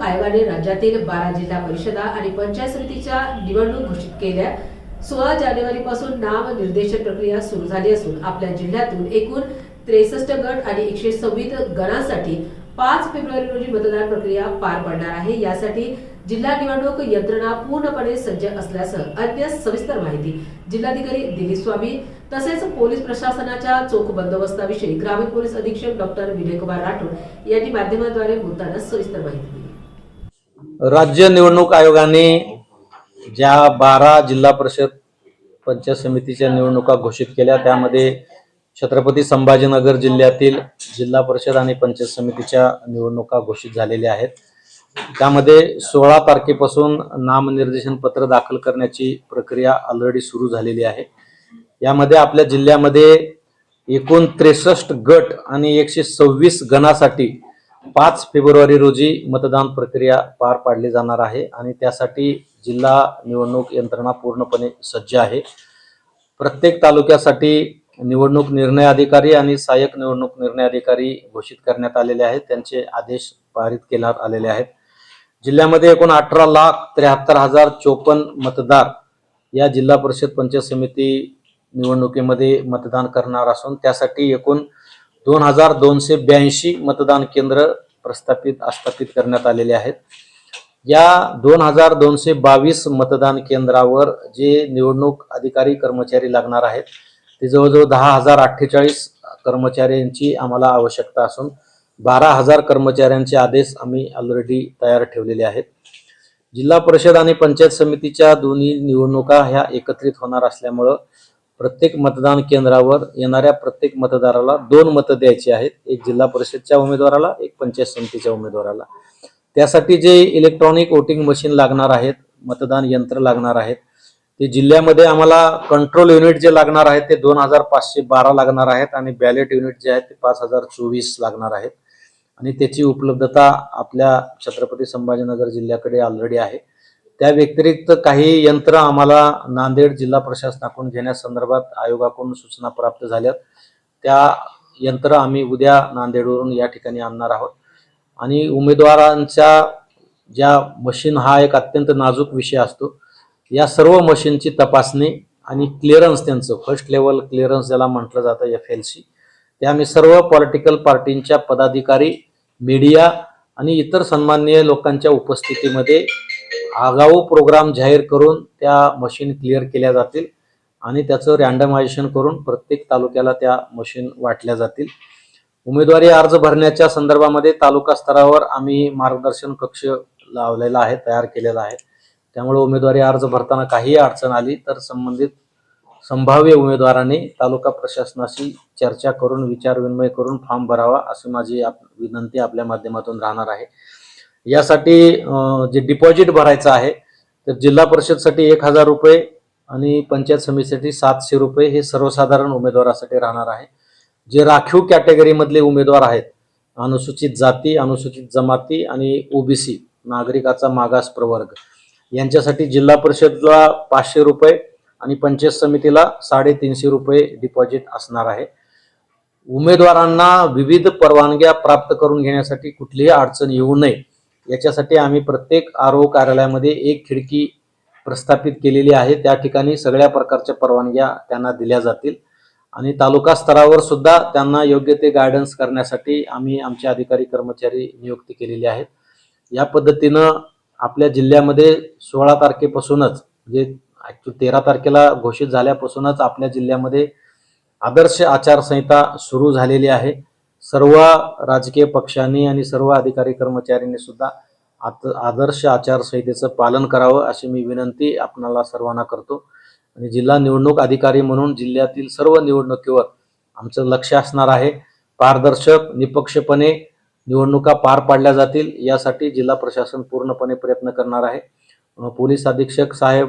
आयोगाने राज्यातील बारा जिल्हा परिषदा आणि पंचायत समितीच्या निवडणूक घोषित केल्या. सोळा जानेवारी पासून नाम निर्देशन प्रक्रिया सुरू झाली असून आपल्या जिल्ह्यातून एकूण त्रेसष्ट गट आणि एकशे सव्वीस गणांसाठी पाच फेब्रुवारी रोजी मतदान प्रक्रिया पार पडणार आहे. यासाठी जिल्हा निवडणूक यंत्रणा पूर्णपणे सज्ज असल्यासह अन्य सविस्तर माहिती जिल्हाधिकारी दिलीप स्वामी तसेच पोलीस प्रशासनाच्या चोख बंदोबस्ताविषयी ग्रामीण पोलीस अधीक्षक डॉक्टर विजयकुमार राठोड यांनी माध्यमाद्वारे बोलताना सविस्तर माहिती दिली. राज्य निवडणूक आयोगाने ज्या बारा जिल्हा परिषद पंचायत समितीच्या निवडणुका घोषित केल्या त्यामध्ये छत्रपती संभाजीनगर जिल्ह्यातील जिल्हा परिषद आणि पंचायत समितीच्या निवडणुका घोषित झालेल्या आहेत. त्यामध्ये सोळा तारखेपासून नामनिर्देशन पत्र दाखल करण्याची प्रक्रिया ऑलरेडी सुरू झालेली आहे. यामध्ये आपल्या जिल्ह्यामध्ये एकूण त्रेसष्ट गट आणि एकशे सव्वीस गणासाठी पाच फेब्रुवारी रोजी मतदान प्रक्रिया पार पाडली जाणार आहे आणि त्यासाठी जिल्हा निवडणूक यंत्रणा पूर्णपणे सज्ज आहे. प्रत्येक तालुक्यासाठी निवडणूक निर्णय अधिकारी आणि सहाय्यक निवडणूक निर्णय अधिकारी घोषित करण्यात आलेले आहेत. त्यांचे आदेश पारित करण्यात आलेले आहेत. जिल्ह्यामध्ये एकूण अठरा लाख त्र्याहत्तर हजार चोपन्न मतदार या जिल्हा परिषद पंचायत समिती निवडणुकीमध्ये मतदान करणार असून त्यासाठी एकूण दोन हजार दोनशे ब्याऐंशी मतदान केंद्र प्रस्थापित आस्थापित करण्यात आलेले आहेत. या दोन हजार दोनशे बावीस मतदान केंद्रावर जे निवडणूक अधिकारी कर्मचारी लागणार आहेत ते जवळजवळ दहा हजार अठ्ठेचाळीस कर्मचाऱ्यांची आम्हाला आवश्यकता असून बारा हजार कर्मचाऱ्यांचे आदेश आम्ही ऑलरेडी तयार ठेवलेले आहेत. जिल्हा परिषद आणि पंचायत समितीच्या दोन्ही निवडणुका ह्या एकत्रित होणार असल्यामुळं प्रत्येक मतदान केंद्रावर येणाऱ्या प्रत्येक मतदाराला दोन मतं द्यायची आहेत. एक जिल्हा परिषदच्या उमेदवाराला एक पंचायत समितीच्या उमेदवाराला. त्यासाठी जे इलेक्ट्रॉनिक वोटिंग मशीन लागणार आहेत मतदान यंत्र लागणार आहेत ते जिल्ह्यामध्ये आम्हाला कंट्रोल युनिट जे लागणार आहेत ते दोन हजार पाचशे बारा लागणार आहेत आणि बॅलेट युनिट जे आहेत ते पाच हजार चोवीस लागणार आहेत. आणि त्याची उपलब्धता आपल्या छत्रपती संभाजीनगर जिल्ह्याकडे ऑलरेडी आहे. त्या व्यतिरिक्त काही यंत्र आम्हाला नांदेड जिल्हा प्रशासनाकडून घेण्यासंदर्भात आयोगाकडून सूचना प्राप्त झाल्यात. त्या यंत्र आम्ही उद्या नांदेडवरून या ठिकाणी आणणार आहोत. आणि उमेदवारांच्या ज्या मशीन हा एक अत्यंत नाजूक विषय असतो. या सर्व मशीनची तपासणी आणि क्लिअरन्स त्यांचं फर्स्ट लेवल क्लिअरन्स ज्याला म्हटलं जातं एफ एल सी ते आम्ही सर्व पॉलिटिकल पार्टींच्या पदाधिकारी मीडिया आणि इतर सन्माननीय लोकांच्या उपस्थितीमध्ये आगाऊ प्रोग्राम जाहीर करून त्या मशीन क्लिअर केल्या जातील आणि त्याचं रँडमायझेशन करून प्रत्येक तालुक्याला त्या मशीन वाटल्या जातील. उमेदवारी अर्ज भरण्याच्या संदर्भामध्ये तालुका स्तरावर आम्ही मार्गदर्शन कक्ष लावलेला आहे तयार केलेला आहे. त्यामुळे उमेदवारी अर्ज भरताना काहीही अडचण आली तर संबंधित संभाव्य उमेदवारांनी तालुका प्रशासनाशी चर्चा करून विचारविनिमय करून फॉर्म भरावा अशी माझी आप विनंती आपल्या माध्यमातून राहणार आहे. यासाठी जे डिपॉझिट भरायचं आहे तर जिल्हा परिषदसाठी एक हजार रुपये आणि पंचायत समितीसाठी सातशे रुपये हे सर्वसाधारण उमेदवारासाठी राहणार आहे. जे राखीव कॅटेगरीमधले उमेदवार आहेत अनुसूचित जाती अनुसूचित जमाती आणि ओबीसी नागरिकाचा मागास प्रवर्ग यांच्यासाठी जिल्हा परिषदला पाचशे रुपये आणि पंचायत समितीला साडेतीनशे रुपये डिपॉझिट असणार आहे. उमेदवारांना विविध परवानग्या प्राप्त करून घेण्यासाठी कुठलीही अडचण येऊ नये. याच्यासाठी आम्ही प्रत्येक आरो कार्यालयामध्ये एक खिडकी प्रस्थापित केलेली आहे. त्या ठिकाणी सगळ्या प्रकारच्या परवानग्या त्यांना दिल्या जातील. आणि तालुका स्तरावर सुद्धा त्यांना योग्य ते गायडन्स करण्यासाठी आम्ही आमचे अधिकारी कर्मचारी नियुक्ती केलेली आहेत या पद्धतीनं आपल्या जिल्ह्यामध्ये सोळा तारखेपासूनच म्हणजे ॲक्च्युली तेरा तारखेला घोषित झाल्यापासूनच आपल्या जिल्ह्यामध्ये आदर्श आचारसंहिता सुरू झालेली आहे. सर्व राजकीय पक्षांनी आणि सर्व अधिकारी कर्मचाऱ्यांनी सुद्धा आत आदर्श आचारसंहितेचं पालन करावं अशी मी विनंती आपणाला सर्वांना करतो. आणि जिल्हा निवडणूक अधिकारी म्हणून जिल्ह्यातील सर्व निवडणुकीवर आमचं लक्ष असणार आहे. पारदर्शक निपक्षपणे निवडणुका पार पाडल्या जातील यासाठी जिल्हा प्रशासन पूर्णपणे प्रयत्न करणार आहे. पोलीस अधीक्षक साहेब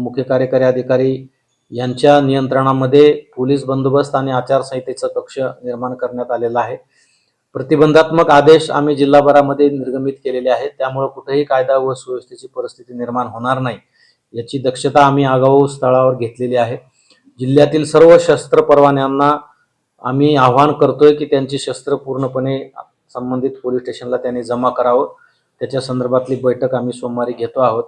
मुख्य कार्यकारी अधिकारी यांच्या नियंत्रणामध्ये पोलीस बंदोबस्त आणि आचारसंहितेचं कक्ष निर्माण करण्यात आलेला आहे. प्रतिबंधात्मक आदेश आम्ही जिल्हाभरामध्ये निर्गमित केलेले आहेत. त्यामुळे कुठेही कायदा व सुव्यवस्थेची परिस्थिती निर्माण होणार नाही याची दक्षता आम्ही आगाऊ स्थळावर घेतलेली आहे. जिल्ह्यातील सर्व शस्त्र परवान्यांना आम्ही आवाहन करतोय की त्यांची शस्त्र पूर्णपणे संबंधित पोलीस स्टेशनला त्यांनी जमा करावं. त्याच्या संदर्भातली बैठक आम्ही सोमवारी घेतो आहोत.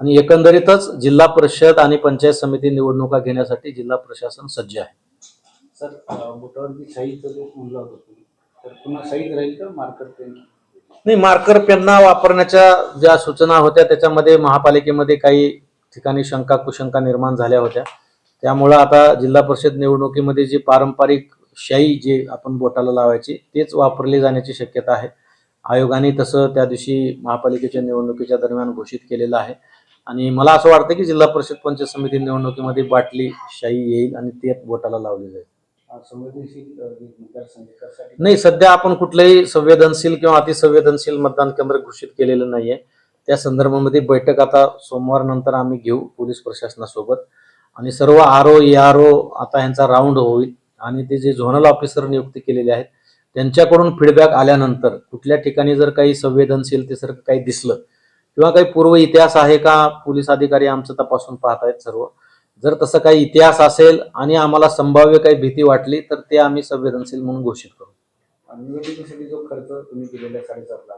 आणि एकंदरीतच जिल्हा परिषद आणि पंचायत समिती निवडणुका घेण्यासाठी जिल्हा प्रशासन सज्ज आहे. सर बोटावरती होतं तुम्ही तर पुन्हा शाईच राहील का मार्कर पेन? नाही मार्कर पेनना वापरण्याच्या ज्या सूचना होत्या त्याच्यामध्ये महापालिकेमध्ये काही ठिकाणी शंका कुशंका निर्माण झाल्या होत्या. त्यामुळं आता जिल्हा परिषद निवडणुकीमध्ये जी पारंपरिक शाई जे आपण बोटाला लावायची तेच वापरली जाण्याची शक्यता आहे. आयोगाने तसं त्या दिवशी महापालिकेच्या निवडणुकीच्या दरम्यान घोषित केलेलं आहे. आणि मला असं वाटतं की जिल्हा परिषद पंचायत समिती निवडणुकीमध्ये बाटली शाई येईल आणि ते बोटाला लावली जाईल संवेदनशील नाही सध्या आपण कुठलंही संवेदनशील किंवा अतिसंवेदनशील मतदान केंद्र घोषित केलेलं नाहीये. त्या संदर्भामध्ये बैठक आता सोमवार नंतर आम्ही घेऊ पोलीस प्रशासनासोबत. आणि सर्व आर ओ आर ओ आता यांचा राऊंड होईल आणि ते जे झोनल ऑफिसर नियुक्ती केलेले आहेत त्यांच्याकडून फीडबॅक आल्यानंतर कुठल्या ठिकाणी जर काही संवेदनशीलतेसारखं काही दिसलं किंवा काही पूर्व इतिहास आहे का पोलीस अधिकारी आमचं तपासून पाहत आहेत सर्व. जर तसं काही इतिहास असेल आणि आम्हाला संभाव्य काही भीती वाटली तर ते आम्ही संवेदनशील म्हणून घोषित करू. निवडणुकीसाठी जो खर्च तुम्ही केलेला आहे साडेसात लाख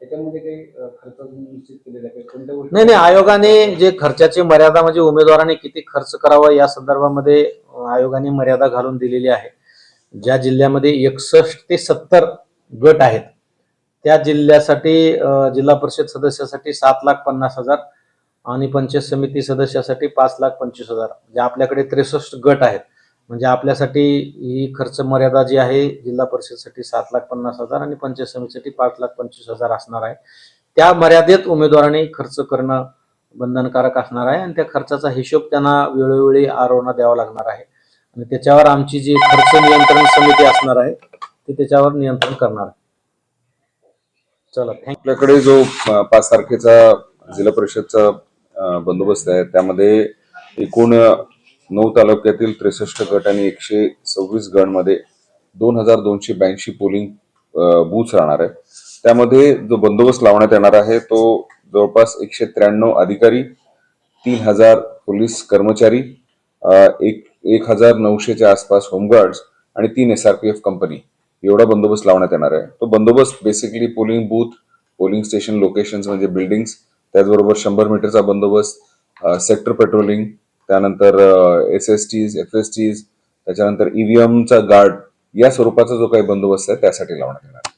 त्याच्यामध्ये काही खर्च तुम्ही निश्चित केलेला आहे का? कोणत्या गोष्टी नाही नाही आयोगाने जे खर्चाची मर्यादा म्हणजे उमेदवाराने किती खर्च करावा या संदर्भामध्ये आयोगाने मर्यादा घालून दिलेली आहे. ज्या जिल्ह्यामध्ये एकसष्ट ते सत्तर गट आहेत त्या जिल्ह्यासाठी जिल्हा परिषद सदस्यासाठी सात लाख पन्नास हजार आणि पंचायत समिती सदस्यासाठी पाच लाख पंचवीस हजार. म्हणजे आपल्याकडे त्रेसष्ट गट आहेत. म्हणजे आपल्यासाठी ही खर्च मर्यादा जी आहे जिल्हा परिषदसाठी सात लाख पन्नास हजार आणि पंचायत समितीसाठी पाच लाख पंचवीस हजार असणार आहे. त्या मर्यादेत उमेदवाराने खर्च करणं बंधनकारक असणार आहे आणि त्या खर्चाचा हिशोब त्यांना वेळोवेळी आरोना द्यावा लागणार आहे. आणि त्याच्यावर आमची जी खर्च नियंत्रण समिती असणार आहे ती त्याच्यावर नियंत्रण करणार आहे. चला आपल्याकडे जो पाच तारखेचा जिल्हा परिषदचा बंदोबस्त आहे त्यामध्ये एकूण नऊ तालुक्यातील त्रेसष्ट गट आणि एकशे सव्वीस गणमध्ये दोन हजार दोनशे ब्याऐंशी पोलिंग बूथ राहणार आहे. त्यामध्ये जो बंदोबस्त लावण्यात येणार आहे तो जवळपास एकशे त्र्याण्णव अधिकारी तीन हजार पोलीस कर्मचारी एक एक हजार नऊशेच्या आसपास होमगार्ड्स आणि तीन S R P F company एवढा बंदोबस्त लावण्यात येणार आहे तो बंदोबस्त basically polling booth polling station locations म्हणजे बिल्डिंग्स त्याचबरोबर शंभर मीटरचा बंदोबस्त सेक्टर पेट्रोलिंग त्यानंतर S S Ts F S Ts त्याच्यानंतर ईव्हीएमचा गार्ड या स्वरूपाचा जो काही बंदोबस्त आहे त्यासाठी लावण्यात येणार आहे.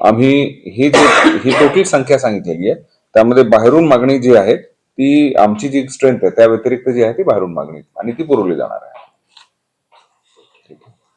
आम्ही ही जी ही टोटल संख्या सांगितलेली आहे त्यामध्ये बाहेरून मागणी जी आहे ती आमची जी स्ट्रेंथ आहे त्या व्यतिरिक्त जी आहे ती बाहेरून मागणी आणि ती पुरवली जाणार आहे